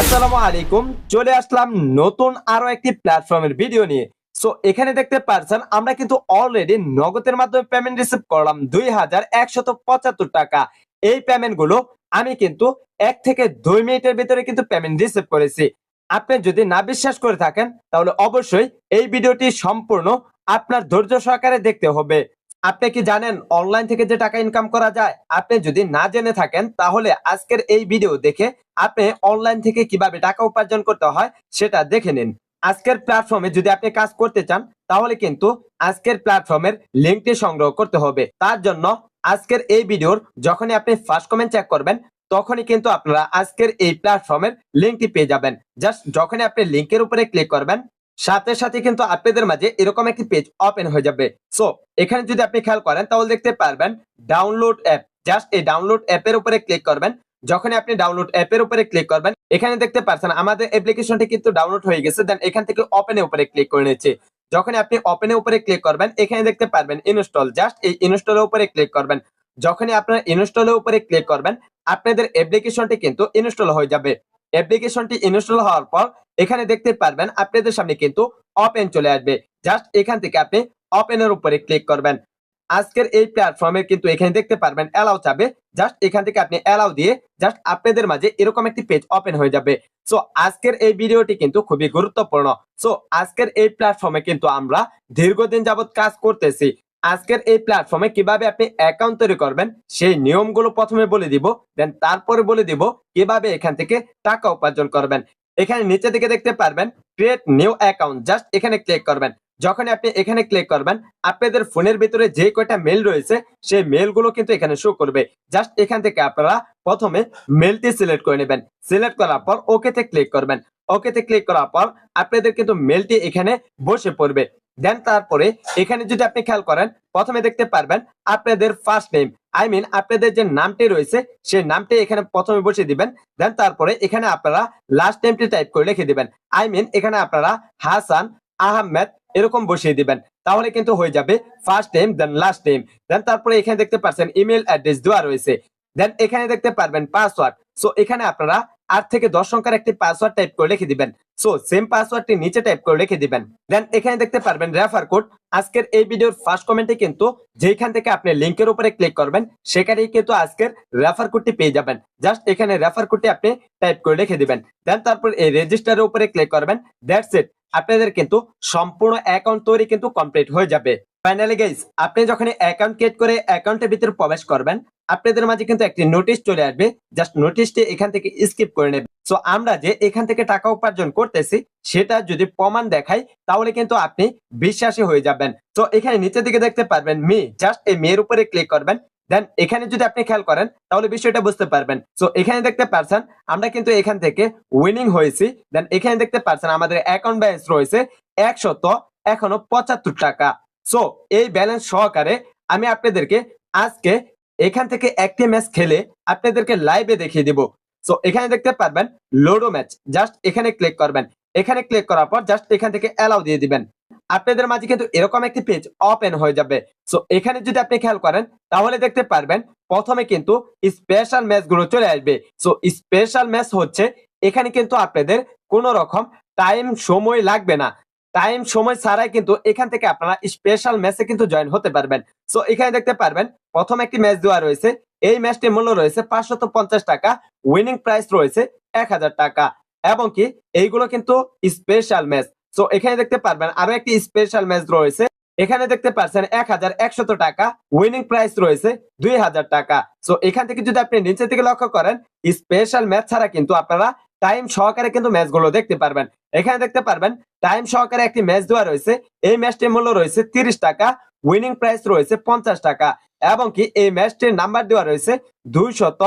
আসসালামু আলাইকুম। চলে আসলাম নতুন আরও একটি প্ল্যাটফর্মের ভিডিও নিয়ে। সো এখানে দেখতে পারছেন, আমরা কিন্তু অলরেডি নগদের মাধ্যমে পেমেন্ট রিসিভ করলাম দুই হাজার একশত পঁচাত্তর টাকা। এই পেমেন্টগুলো আমি কিন্তু এক থেকে দুই মিনিটের ভিতরে কিন্তু পেমেন্ট রিসিভ করেছি। আপনি যদি না বিশ্বাস করে থাকেন, তাহলে অবশ্যই এই ভিডিওটি সম্পূর্ণ আপনার ধৈর্য সহকারে দেখতে হবে। আপনি কি জানেন অনলাইন থেকে যে টাকা ইনকাম করা যায়? আপনি যদি না জেনে থাকেন, তাহলে আজকের এই ভিডিও দেখে আপনি অনলাইন থেকে কীভাবে টাকা উপার্জন করতে হয় সেটা দেখে নিন। আজকের প্ল্যাটফর্মে যদি আপনি কাজ করতে চান, তাহলে কিন্তু আজকের প্ল্যাটফর্মের লিঙ্কটি সংগ্রহ করতে হবে। তার জন্য আজকের এই ভিডিওর যখনই আপনি ফার্স্ট কমেন্ট চেক করবেন, তখনই কিন্তু আপনারা আজকের এই প্ল্যাটফর্মের লিঙ্কটি পেয়ে যাবেন। জাস্ট যখনই আপনি লিঙ্কের উপরে ক্লিক করবেন সাথে সাথে কিন্তু আপনাদের মাঝে এরকম একটি পেজ ওপেন হয়ে যাবে। সো এখানে যদি আপনি খেয়াল করেন, তাহলে দেখতে পারবেন ডাউনলোড অ্যাপ জাস্ট এই ডাউনলোড অ্যাপের উপরে ক্লিক করবেন। যখনই আপনি ডাউনলোড অ্যাপের উপরে ক্লিক করবেন, এখানে দেখতে পাচ্ছেন আমাদের অ্যাপ্লিকেশনটি কিন্তু ডাউনলোড হয়ে গেছে। দেন এখান থেকে ওপেনের উপরে ক্লিক করে নিচ্ছে। যখন আপনি ওপেনের উপরে ক্লিক করবেন, এখানে দেখতে পারবেন ইনস্টল জাস্ট এই ইনস্টলের উপরে ক্লিক করবেন। যখনই আপনার ইনস্টলের উপরে ক্লিক করবেন, আপনাদের অ্যাপ্লিকেশনটি কিন্তু ইনস্টল হয়ে যাবে। অ্যাপ্লিকেশনটি ইনস্টল হওয়ার পর এখানে দেখতে পারবেন আপনাদের সামনে কিন্তু ওপেন চলে আসবে। জাস্ট এখান থেকে আপনি ওপেনের উপরে ক্লিক করবেন। আজকের এই প্ল্যাটফর্মে কিন্তু এখানে দেখতে পারবেন অ্যালাউ চাবে জাস্ট এখান থেকে আপনি অ্যালাউ দিয়ে জাস্ট আপনাদের মাঝে এরকম একটি পেজ ওপেন হয়ে যাবে। সো আজকের এই ভিডিওটি কিন্তু খুবই গুরুত্বপূর্ণ। সো আজকের এই প্ল্যাটফর্মে কিন্তু আমরা দীর্ঘদিন যাবত কাজ করতেছি। আজকের এই প্ল্যাটফর্মে কীভাবে আপনি অ্যাকাউন্ট তৈরি করবেন, সেই নিয়মগুলো প্রথমে বলে দিব দেন তারপরে বলে দিব কীভাবে এখান থেকে টাকা উপার্জন করবেন। এখানে নিচে দিকে দেখতে পারবেন ক্রিয়েট নিউ অ্যাকাউন্ট জাস্ট এখানে ক্লিক করবেন। যখন আপনি এখানে ক্লিক করবেন, আপনাদের ফোনের ভিতরে যে কয়টা মেল রয়েছে, সেই মেলগুলো কিন্তু এখানে শো করবে। জাস্ট এখান থেকে আপনারা প্রথমে মেলটি সিলেক্ট করে নেবেন। সিলেক্ট করার পর ওকেতে ক্লিক করবেন। ওকেতে ক্লিক করার পর আপনাদের কিন্তু মেলটি এখানে বসে পড়বে। দেন তারপরে এখানে যদি আপনি খেয়াল করেন, প্রথমে দেখতে পারবেন আপনাদের ফার্স্ট নেম আই মিন আপনাদের যে নামটি রয়েছে, সেই নামটি এখানে প্রথমে বসে দিবেন। দেন তারপরে এখানে আপনারা লাস্ট নেমটি টাইপ করে লিখে দিবেন। আই মিন এখানে আপনারা হাসান, আহমেদ এরকম বসিয়ে দিবেন। তাহলে কিন্তু হয়ে যাবে ফার্স্ট নেম দেন লাস্ট নেম দেন তারপরে এখানে দেখতে পাচ্ছেন ইমেল অ্যাড্রেস দেওয়া রয়েছে। দেন এখানে দেখতে পারবেন পাসওয়ার্ড সো এখানে আপনারা আট থেকে দশ সংখ্যার একটি পাসওয়ার্ড টাইপ করে লিখে দিবেন। সো সেম পাসওয়ার্ডটি নিচে টাইপ করে লিখে দিবেন। দেন এখানে দেখতে পারবেন রেফার কোড আজকের এই ভিডিওর ফার্স্ট কমেন্টে কিন্তু যেখান থেকে আপনি লিংকের উপরে ক্লিক করবেন, সেখানেই কিন্তু আজকের রেফার কোডটি পেয়ে যাবেন। জাস্ট এখানে রেফার কোডটি আপনি টাইপ করে লিখে দিবেন। দেন তারপর এই রেজিস্টারের উপরে ক্লিক করবেন। দ্যাটস ইট আপনাদের কিন্তু সম্পূর্ণ অ্যাকাউন্ট তৈরি কিন্তু কমপ্লিট হয়ে যাবে। ফাইনালি গাইস আপনি যখন অ্যাকাউন্ট ক্রিয়েট করে অ্যাকাউন্টের ভিতরে প্রবেশ করবেন আপনাদের মাঝে কিন্তু একটি নোটিশ চলে আসবে। জাস্ট নোটিশটি এখান থেকে স্কিপ করে নেবে সো আমরা যে এখান থেকে টাকা উপার্জন করতেছি, সেটা যদি প্রমাণ দেখাই, তাহলে কিন্তু আপনি বিশ্বাসী হয়ে যাবেন। তো এখানে নিচের দিকে দেখতে পারবেন মি জাস্ট এই মেয়ের উপরে ক্লিক করবেন। দেন এখানে যদি আপনি খেয়াল করেন, তাহলে বিষয়টা বুঝতে পারবেন। সো এখানে দেখতে পারছেন, আমরা কিন্তু এখান থেকে উইনিং হয়েছি। দেন এখানে দেখতে পারছেন, আমাদের অ্যাকাউন্ট ব্যালেন্স রয়েছে একশত এখনও পঁচাত্তর টাকা। সো এই ব্যালেন্স সহকারে আমি আপনাদেরকে আজকে এখান থেকে একটি ম্যাচ খেলে আপনাদেরকে লাইভে দেখিয়ে দিব। সো এখানে দেখতে পারবেন লোডো ম্যাচ জাস্ট এখানে ক্লিক করবেন। এখানে ক্লিক করার পর জাস্ট এখান থেকে অ্যালাউ দিয়ে দিবেন। আপনাদের মাঝে কিন্তু এরকম একটি পেজ ওপেন হয়ে যাবে। সো এখানে যদি আপনি খেয়াল করেন, তাহলে দেখতে পারবেন প্রথমে কিন্তু স্পেশাল ম্যাচগুলো চলে আসবে। সো স্পেশাল ম্যাচ হচ্ছে এখানে কিন্তু আপনাদের কোন রকম টাইম সময় লাগবে না। টাইম সময় ছাড়াই কিন্তু এখান থেকে আপনারা স্পেশাল ম্যাচে কিন্তু জয়েন হতে পারবেন। সো এখানে দেখতে পারবেন, প্রথম একটি ম্যাচ দেওয়া রয়েছে। এই ম্যাচটির মূল্য রয়েছে পাঁচশত পঞ্চাশ টাকা উইনিং প্রাইস রয়েছে এক হাজার টাকা। এবং কি, এইগুলো কিন্তু স্পেশাল ম্যাচ সো এখানে দেখতে পারবেন আরও একটি স্পেশাল ম্যাচ রয়েছে। এখানে দেখতে পাচ্ছেন এক হাজার একশত টাকা উইনিং প্রাইস রয়েছে দুই হাজার টাকা। সো এখান থেকে যদি আপনি নিচে থেকে লক্ষ্য করেন স্পেশাল ম্যাচ ছাড়া কিন্তু আপনারা টাইম সহকারে কিন্তু ম্যাচগুলো দেখতে পারবেন। এখানে দেখতে পারবেন টাইম সহকারে একটি ম্যাচ দেওয়া রয়েছে। এই ম্যাচটির মূল্য রয়েছে তিরিশ টাকা উইনিং প্রাইস রয়েছে পঞ্চাশ টাকা এবং কি এই ম্যাচটির নাম্বার দেওয়া রয়েছে দুইশত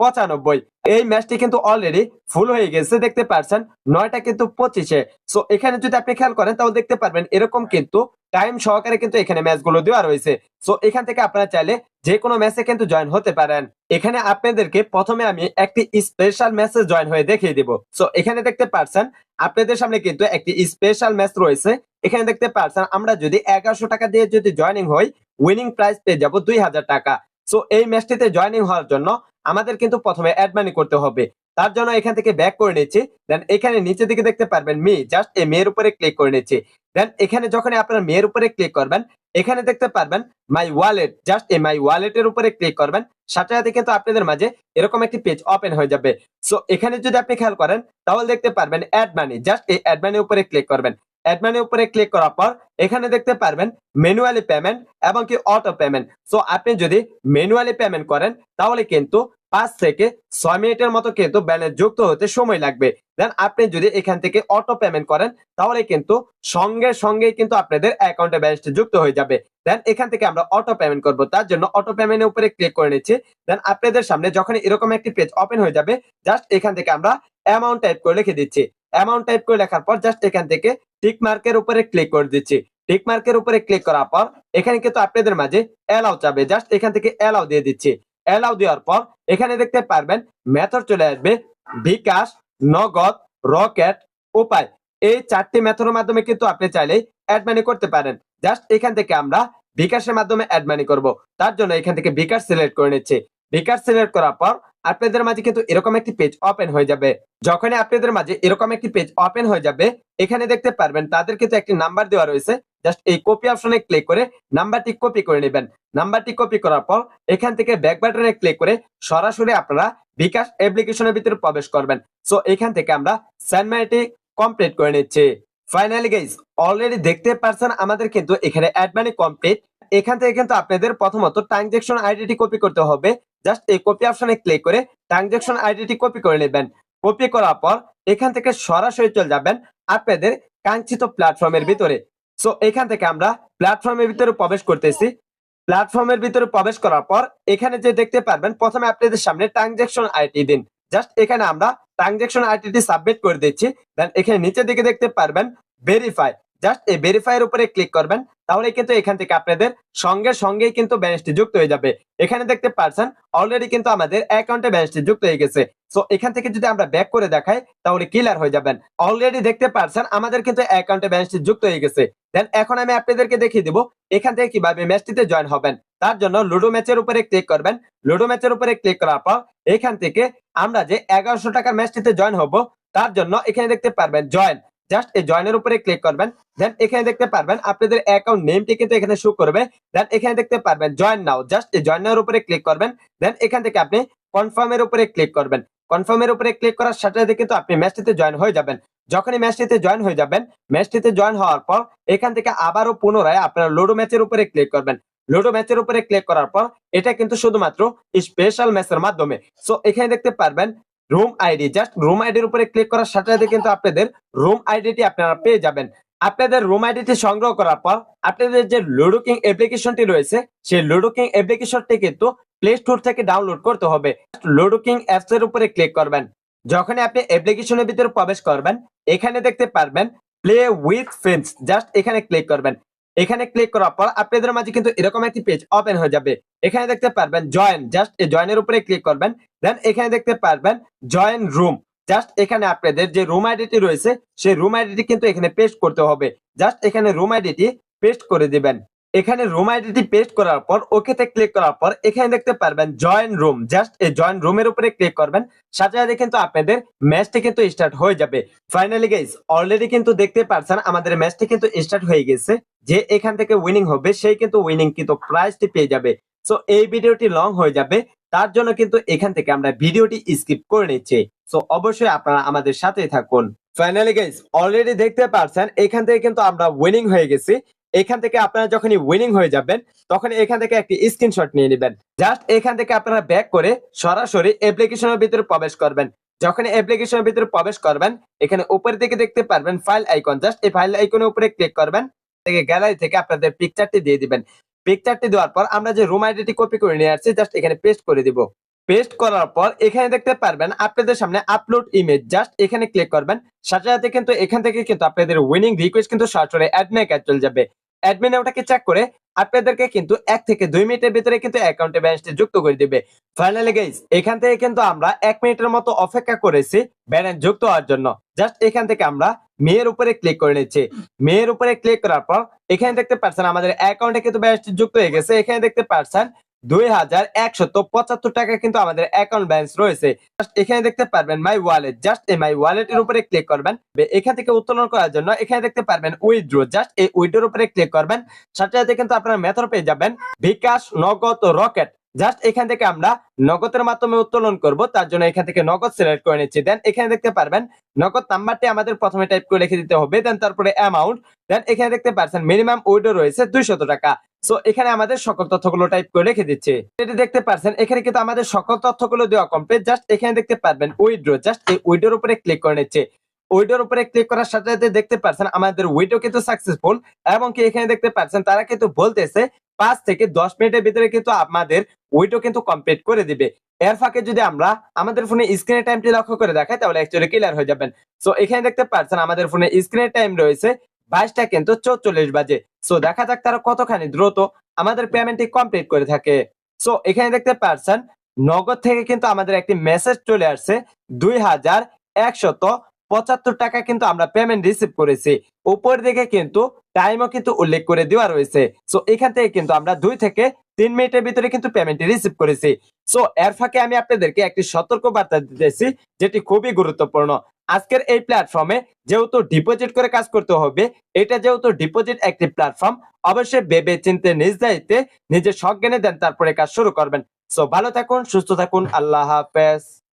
পঁচানব্বই। এই ম্যাচটি কিন্তু অলরেডি ফুল হয়ে গেছে, দেখতে পাচ্ছেন নয়টা কিন্তু পঁচিশে। সো এখানে যদি আপনি খেয়াল করেন, তাহলে দেখতে পারবেন এরকম কিন্তু টাইম সহকারে কিন্তু এখানে ম্যাচগুলো দেওয়া রয়েছে। সো এখান থেকে আপনারা চাইলে যে কোনো ম্যাচে কিন্তু জয়েন হতে পারেন। এখানে আপনাদেরকে প্রথমে আমি একটি স্পেশাল ম্যাচে জয়েন হয়ে দেখিয়ে দিব। সো এখানে দেখতে পারছেন, আপনাদের সামনে কিন্তু একটি স্পেশাল ম্যাচ রয়েছে। এখানে দেখতে পারছেন, আমরা যদি এগারোশো টাকা দিয়ে যদি জয়েনিং হই উইনিং প্রাইস পেয়ে যাব দুই হাজার টাকা। সো এই ম্যাচটিতে জয়েনিং হওয়ার জন্য আমাদের কিন্তু প্রথমে অ্যাড মানি করতে হবে। তার জন্য এখান থেকে ব্যাক করে নিচ্ছি। দেন এখানে নিচে দিকে দেখতে পারবেন মি জাস্ট এই মেয়ের উপরে ক্লিক করে নিচ্ছি। দেন এখানে যখন আপনার মেয়ের উপরে ক্লিক করবেন এখানে দেখতে পারবেন মাই ওয়ালেট জাস্ট এই মাই ওয়ালেটের উপরে ক্লিক করবেন। সাথে সাথে কিন্তু আপনাদের মাঝে এরকম একটি পেজ ওপেন হয়ে যাবে। সো এখানে যদি আপনি খেয়াল করেন, তাহলে দেখতে পারবেন অ্যাড মানি জাস্ট এই অ্যাড মানি উপরে ক্লিক করবেন। অ্যাড মানি উপরে ক্লিক করার পর, এখানে দেখতে পারবেন ম্যানুয়ালি পেমেন্ট এবং কি অটো পেমেন্ট সো আপনি যদি ম্যানুয়ালি পেমেন্ট করেন, তাহলে কিন্তু পাঁচ থেকে ছয় মিনিটের মতো কিন্তু ব্যালেন্স যুক্ত হতে সময় লাগবে। দেন আপনি যদি এখান থেকে অটো পেমেন্ট করেন, তাহলে কিন্তু সঙ্গে সঙ্গে কিন্তু আপনাদের অ্যাকাউন্টে ব্যালেন্সটি যুক্ত হয়ে যাবে। দেন এখান থেকে আমরা অটো পেমেন্ট করব, তার জন্য অটো পেমেন্টের উপরে ক্লিক করে নিচ্ছি। দেন আপনাদের সামনে যখন এরকম একটি পেজ ওপেন হয়ে যাবে, জাস্ট এখান থেকে আমরা অ্যামাউন্ট টাইপ করে লিখে দিচ্ছি। অ্যামাউন্ট টাইপ করে লেখার পর জাস্ট এখান থেকে টিক মার্কের উপরে ক্লিক করে দিচ্ছি। টিক মার্কের উপরে ক্লিক করার পর এখানে কিন্তু আপনাদের মাঝে অ্যালাউ চাবে, জাস্ট এখান থেকে অ্যালাউ দিয়ে দিচ্ছি। অ্যালাউ দেওয়ার পর এখানে দেখতে পারবেন মেথড চলে আসবে বিকাশ, নগদ রকেট উপায়। এই চারটি মেথডের মাধ্যমে কিন্তু আপনি চাইলেই অ্যাড মানি করতে পারেন। জাস্ট এখান থেকে আমরা বিকাশের মাধ্যমে অ্যাড মানি করব। তার জন্য এখান থেকে বিকাশ সিলেক্ট করে নিচ্ছি। বিকাশ সিলেক্ট করার পর আপনাদের মাঝে কিন্তু এরকম একটি পেজ ওপেন হয়ে যাবে। যখনই আপনাদের মাঝে এরকম একটি পেজ ওপেন হয়ে যাবে, এখানে দেখতে পারবেন তাদের কিন্তু একটি নাম্বার দেওয়া রয়েছে। জাস্ট এই কপি অপশনে ক্লিক করে নাম্বারটি কপি করে নেবেন। নাম্বারটি কপি করার পর এখান থেকে ব্যাক বাটনে ক্লিক করে সরাসরি আপনারা বিকাশ অ্যাপ্লিকেশনের ভিতরে প্রবেশ করবেন। সো এখান থেকে আমরা সেন্ড মানিটি কমপ্লিট করে নিচ্ছি। ফাইনালি গাইজ অলরেডি দেখতে পারছেন আমাদের কিন্তু এখানে অ্যাড কমপ্লিট এখান থেকে কিন্তু আপনাদের প্রথমত ট্রানজেকশন আইডিটি কপি করতে হবে। জাস্ট এই কপি অপশনে ক্লিক করে ট্রানজেকশন আইডিটি কপি করে নেবেন। কপি করার পর এখান থেকে সরাসরি চলে যাবেন আপনাদের কাঙ্ক্ষিত প্ল্যাটফর্মের ভিতরে। সো এখান থেকে আমরা প্ল্যাটফর্মের ভিতরে প্রবেশ করতেছি। প্ল্যাটফর্মের ভিতরে প্রবেশ করার পর এখানে যে দেখতে পারবেন, প্রথমে আপনাদের সামনে ট্রানজেকশন আইডি দিন। জাস্ট এখানে আমরা ট্রানজেকশন আইডিটি সাবমিট করে দিচ্ছি। দেন এখানে নিচের দিকে দেখতে পারবেন ভেরিফাই জাস্ট এই ভেরিফাই এর উপরে ক্লিক করবেন, তাহলে কিন্তু এখান থেকে আপনাদের সঙ্গে সঙ্গেই কিন্তু ব্যালেন্সটি যুক্ত হয়ে যাবে। এখানে দেখতে পারছেন অলরেডি কিন্তু আমাদের অ্যাকাউন্টে ব্যালেন্সটি যুক্ত হয়ে গেছে। সো এখান থেকে যদি আমরা ব্যাক করে দেখাই, তাহলে ক্লিয়ার হয়ে যাবেন। অলরেডি দেখতে পারছেন, আমাদের কিন্তু অ্যাকাউন্টে ব্যালেন্সটি যুক্ত হয়ে গেছে। দেন এখন আমি আপনাদেরকে দেখিয়ে দিব, এখান থেকে কীভাবে ম্যাচটিতে জয়েন হবেন। তার জন্য লুডো ম্যাচের উপরে ক্লিক করবেন। লুডো ম্যাচের উপরে ক্লিক করার পর, এখান থেকে আমরা যে এগারোশো টাকার ম্যাচটিতে জয়েন হব, তার জন্য এখানে দেখতে পারবেন জয়েন জাস্ট এই জয়েনের উপরে ক্লিক করবেন। দেন এখানে দেখতে পারবেন আপনাদের অ্যাকাউন্ট নেমটি কিন্তু এখানে শো করবে। দেন এখানে দেখতে পারবেন জয়েন নাও জাস্ট এই জয়েনের উপরে ক্লিক করবেন। দেন এখান থেকে আপনি কনফার্মের উপরে ক্লিক করবেন। কনফার্মের উপরে ক্লিক করার সাথে সাথে কিন্তু আপনি ম্যাচটিতে জয়েন হয়ে যাবেন। যখনই ম্যাচটিতে জয়েন হয়ে যাবেন ম্যাচটিতে জয়েন হওয়ার পর এখান থেকে আবারও পুনরায় আপনারা লুডো ম্যাচের উপরে ক্লিক করবেন। লুডো ম্যাচের উপরে ক্লিক করার পর এটা কিন্তু শুধুমাত্র স্পেশাল ম্যাচের মাধ্যমে। সো এখানে দেখতে পারবেন রুম আইডি জাস্ট রুম আইডির উপরে ক্লিক করার সাথে সাথে কিন্তু আপনাদের রুম আইডিটি আপনারা পেয়ে যাবেন। আপনাদের রুম আইডিটি সংগ্রহ করার পর আপনাদের যে লুডো কিং অ্যাপ্লিকেশনটি রয়েছে, সেই লুডো কিং অ্যাপ্লিকেশনটি কিন্তু প্লে স্টোর থেকে ডাউনলোড করতে হবে। লুডো কিং অ্যাপস এর উপরে ক্লিক করবেন। যখনই আপনি অ্যাপ্লিকেশনের ভিতরে প্রবেশ করবেন, এখানে দেখতে পারবেন প্লে উইথ ফ্রেন্ডস জাস্ট এখানে ক্লিক করবেন। এখানে ক্লিক করার পর আপনাদের মাঝে কিন্তু এরকম একটি পেজ ওপেন হয়ে যাবে। এখানে দেখতে পারবেন জয়েন জাস্ট এই জয়েনের উপরে ক্লিক করবেন। দেন এখানে দেখতে পারবেন জয়েন রুম জাস্ট এখানে আপনাদের যে রুম আইডিটি রয়েছে, সেই রুম আইডিটি কিন্তু এখানে পেস্ট করতে হবে। জাস্ট এখানে রুম আইডিটি পেস্ট করে দিবেন। এখানে রুম আইডিটি পেস্ট করার পর ওকেতে ক্লিক করার পর এখানে দেখতে পারবেন জয়েন রুম জাস্ট এই জয়েন রুমের উপরে ক্লিক করবেন সাথে সাথে কিন্তু আপনাদের ম্যাচটি কিন্তু স্টার্ট হয়ে যাবে। ফাইনালি গাইজ অলরেডি কিন্তু দেখতে পারছেন আমাদের ম্যাচটি কিন্তু স্টার্ট হয়ে গেছে। যে এখান থেকে উইনিং হবে, সেই কিন্তু উইনিং কিন্তু প্রাইজটি পেয়ে যাবে। সো এই ভিডিওটি লং হয়ে যাবে। তার জন্য কিন্তু এখান থেকে আমরা ভিডিওটি স্কিপ করে নিচ্ছি। সো অবশ্যই আপনারা আমাদের সাথে থাকুন। ফাইনালি গাইজ অলরেডি দেখতে পারছেন, এখান থেকে কিন্তু আমরা উইনিং হয়ে গেছি। এখান থেকে আপনারা যখনই উইনিং হয়ে যাবেন তখন এখান থেকে একটি স্ক্রিনশট নিয়ে নেবেন। জাস্ট এখান থেকে আপনারা ব্যাক করে সরাসরি অ্যাপ্লিকেশনের ভিতরে প্রবেশ করবেন। যখন অ্যাপ্লিকেশনের ভিতরে প্রবেশ করবেন, এখানে উপরের দিকে দেখতে পারবেন ফাইল আইকন জাস্ট এই ফাইল আইকনের উপরে ক্লিক করবেন। থেকে গ্যালারি থেকে আপনাদের পিকচারটি দিয়ে দিবেন। পিকচারটি দেওয়ার পর আমরা যে রুম আইডিটি কপি করে নিয়ে আসছি জাস্ট এখানে পেস্ট করে দিব। পেস্ট করার পর এখানে দেখতে পারবেন আপনাদের সামনে আপলোড ইমেজ জাস্ট এখানে ক্লিক করবেন। সাথে সাথে কিন্তু এখান থেকে কিন্তু আপনাদের উইনিং রিকোয়েস্ট কিন্তু সরাসরি অ্যাডমিনে কাজ চলে যাবে। অ্যাডমিনে ওটাকে চেক করে আপনাদেরকে কিন্তু এক থেকে দুই মিনিটের ভিতরে কিন্তু অ্যাকাউন্টে ব্যালেন্সটি যুক্ত করে দিবে। ফাইনালি গাইজ এখান থেকে কিন্তু আমরা এক মিনিটের মতো অপেক্ষা করেছি ব্যালেন্স যুক্ত হওয়ার জন্য। জাস্ট এখান থেকে আমরা মেয়ের উপরে ক্লিক করে নিচ্ছি। মেয়ের উপরে ক্লিক করার পর এখানে দেখতে পাচ্ছেন আমাদের অ্যাকাউন্টে কিন্তু ব্যালেন্সটি যুক্ত হয়ে গেছে। এখানে দেখতে পাচ্ছেন দুই হাজার একশত পঁচাত্তর টাকা কিন্তু আমাদের অ্যাকাউন্ট ব্যালেন্স রয়েছে। এখানে দেখতে পারবেন মাই ওয়ালেট জাস্ট এই মাই ওয়ালেট এর উপরে ক্লিক করবেন। এখান থেকে উত্তোলন করার জন্য এখানে দেখতে পারবেন উইথড্রো জাস্ট এই উইথড্রোর উপরে ক্লিক করবেন। সাথে সাথে কিন্তু আপনার মেথড পেয়ে যাবেন বিকাশ নগদ রকেট জাস্ট এখান থেকে আমরা নগদের মাধ্যমে উত্তোলন করব, তার জন্য এখান থেকে নগদ সিলেক্ট করে নিচ্ছি। দেন এখানে দেখতে পারবেন, নগদ নাম্বারটি আমাদের প্রথমে টাইপ করে লিখে দিতে হবে দেন তারপরে অ্যামাউন্ট দেন এখানে দেখতে পাচ্ছেন মিনিমাম উইডো রয়েছে দুইশত টাকা। সো এখানে আমাদের সকল তথ্যগুলো টাইপ করে রেখে দিচ্ছে। এটি দেখতে পাচ্ছেন এখানে কিন্তু আমাদের সকল তথ্যগুলো দেওয়া কমপ্লিট জাস্ট এখানে দেখতে পারবেন উইড্রো জাস্ট এই উইডোর উপরে ক্লিক করে নিচ্ছে। উইডোর উপরে ক্লিক করার সাথে সাথে দেখতে পাচ্ছেন আমাদের উইডো কিন্তু সাকসেসফুল এবং কি এখানে দেখতে পাচ্ছেন তারা কিন্তু বলতেছে পাঁচ থেকে দশ মিনিটের ভিতরে কিন্তু আমাদের উইডো কিন্তু কমপ্লিট করে দিবে। এর ফাঁকে যদি আমরা আমাদের ফোনে স্ক্রিনের টাইমটি লক্ষ্য করে দেখাই, তাহলে অ্যাকচুয়ালি ক্লিয়ার হয়ে যাবেন। সো এখানে দেখতে পাচ্ছেন আমাদের ফোনে স্ক্রিনের টাইম রয়েছে বাইশটা কিন্তু চৌচল্লিশ বাজে। সো দেখা যাক তারা কতখানি দ্রুত আমাদের পেমেন্টটি কমপ্লিট করে থাকে। সো এখানে দেখতে পাচ্ছেন নগদ থেকে কিন্তু আমাদের একটি মেসেজ চলে আসছে দুই হাজার একশত পঁচাত্তর টাকা কিন্তু আমরা পেমেন্ট রিসিভ করেছি। উপর দিকে কিন্তু টাইমও কিন্তু উল্লেখ করে দেওয়া রয়েছে। সো এখান থেকে কিন্তু আমরা দুই থেকে তিন মিনিটের ভিতরে কিন্তু পেমেন্টটি রিসিভ করেছি। সো এর ফাঁকে আমি আপনাদেরকে একটি সতর্ক বার্তা দিতেছি, যেটি খুবই গুরুত্বপূর্ণ। আজকের এই প্ল্যাটফর্মে যেহেতু ডিপোজিট করে কাজ করতে হবে, এটা যেহেতু ডিপোজিট একটি প্ল্যাটফর্ম অবশ্যই ভেবে চিনতে নিজ দায়িত্বে নিজের শখ জ্ঞানে দেন, তারপরে কাজ শুরু করবেন। সো ভালো থাকুন, সুস্থ থাকুন, আল্লাহ হাফেজ।